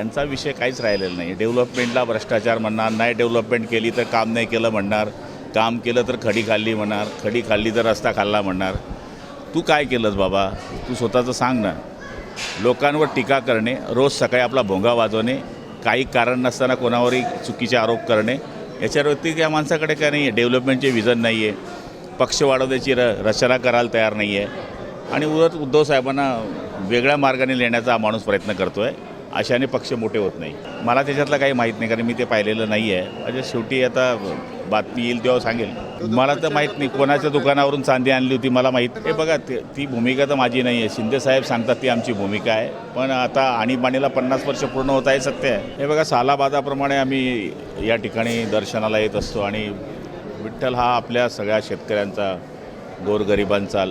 त्यांचा विषय काहीच राहिलेला नाही. डेव्हलपमेंटला भ्रष्टाचार म्हणणार नाही डेव्हलपमेंट केली तर काम नाही केलं म्हणणार काम केलं तर खडी खाल्ली म्हणणार खडी खाल्ली तर रस्ता खाल्ला म्हणणार. तू काय केलंस बाबा? तू स्वतःचं सांग ना. लोकांवर टीका करणे रोज सकाळी आपला भोंगा वाजवणे काही कारण नसताना कोणावरही चुकीचे आरोप करणे याच्या व्यतिरिक्त या माणसाकडे काय नाही आहे डेव्हलपमेंटचे विजन नाही आहे पक्ष वाढवण्याची र रचना करायला तयार नाही आहे आणि उलट उद्धव साहेबांना वेगळ्या मार्गाने नेण्याचा हा माणूस प्रयत्न करतो आहे अशाने पक्ष मोठे होत नाही. मला त्याच्यातलं काही माहीत नाही कारण मी ते पाहिलेलं नाही आहे म्हणजे शेवटी आता बातमी येईल तेव्हा सांगेल. मला तर माहीत नाही कोणाच्या दुकानावरून चांदी आणली होती मला माहीत हे बघा ती भूमिका तर माझी नाही आहे शिंदेसाहेब सांगतात ती आमची भूमिका आहे. पण आता आणीबाणीला पन्नास वर्ष पूर्ण होत आहे सत्य आहे. हे बघा सालाबादाप्रमाणे आम्ही या ठिकाणी दर्शनाला येत असतो आणि विठ्ठल हा आपल्या सगळ्या शेतकऱ्यांचा गोरगरिबांचा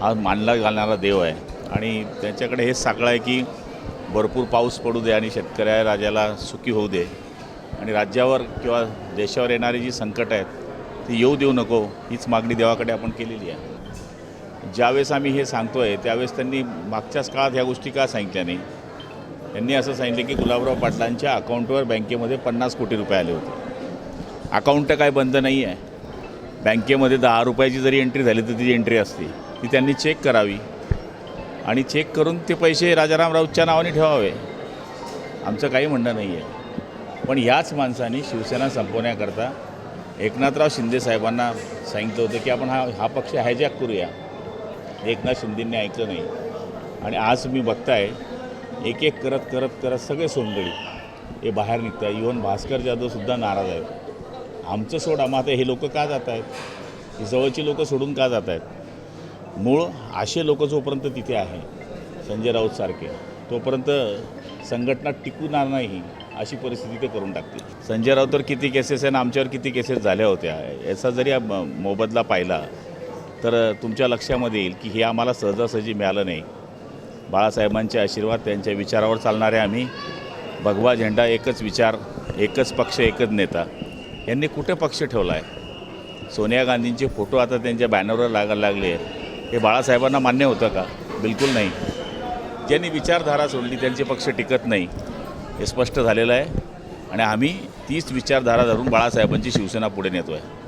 हा मानला घालणारा देव आहे. आणि त्यांच्याकडे हेच साकडं आहे की भरपूर पाऊस पडू दे आणि शेतकऱ्या राजाला सुखी होऊ दे. आणि राज्यावर किंवा देशावर येणारी जी संकट आहेत ती येऊ देऊ नको हीच मागणी देवाकडे आपण केलेली आहे. ज्यावेळेस आम्ही हे सांगतो आहे त्यावेळेस त्यांनी मागच्याच काळात ह्या गोष्टी का सांगितल्या नाही? त्यांनी असं सांगितलं की गुलाबराव पाटलांच्या अकाउंटवर बँकेमध्ये पन्नास कोटी रुपये आले होते. अकाउंट काय बंद नाही आहे. बँकेमध्ये दहा रुपयाची जरी एंट्री झाली तर ती एंट्री असते. ती त्यांनी चेक करावी. आणि चेक करून ते पैसे राजाराम राऊतच्या नावाने ठेवावे. आमचं काही म्हणणं नाही आहे पण ह्याच माणसाने शिवसेना संपवण्याकरता एकनाथराव शिंदे साहेबांना सांगितलं होतं की आपण हा हा पक्ष हायजॅक करूया. एकनाथ शिंदेंनी ऐकलं नाही. आणि आज मी बघताय एक एक करत करत करत सगळे सोंगळी हे बाहेर निघत आहे इव्हन भास्कर जाधवसुद्धा नाराज आहेत. आमचं सोड आम्हा आता हे लोक का जात आहेत ही जवळची लोकं सोडून का जात आहेत मूळ असे लोक जोपर्यंत तिथे आहे संजय राऊतसारखे तोपर्यंत संघटना टिकूणार नाही अशी परिस्थिती ते करून टाकतील. संजय राऊतवर किती केसेस आहे आणि आमच्यावर किती केसेस झाल्या होत्या याचा जरी म- मोबदला पाहिला तर तुमच्या लक्षामध्ये येईल की हे आम्हाला सहजासहजी मिळालं नाही. बाळासाहेबांचे आशीर्वाद त्यांच्या विचारावर चालणारे आम्ही भगवा झेंडा एकच विचार एकच पक्ष एकच नेता. यांनी कुठे पक्ष ठेवला आहे सोनिया गांधींचे फोटो आता त्यांच्या बॅनरवर लागायला लागले हे बाळासाहेबांना मान्य होतं का? बिलकुल नाही. ज्यांनी विचारधारा सोडली त्यांचे पक्ष टिकत नाही हे स्पष्ट झालेलं आहे. आणि आम्ही तीच विचारधारा धरून बाळासाहेबांची शिवसेना पुढे नेतो आहे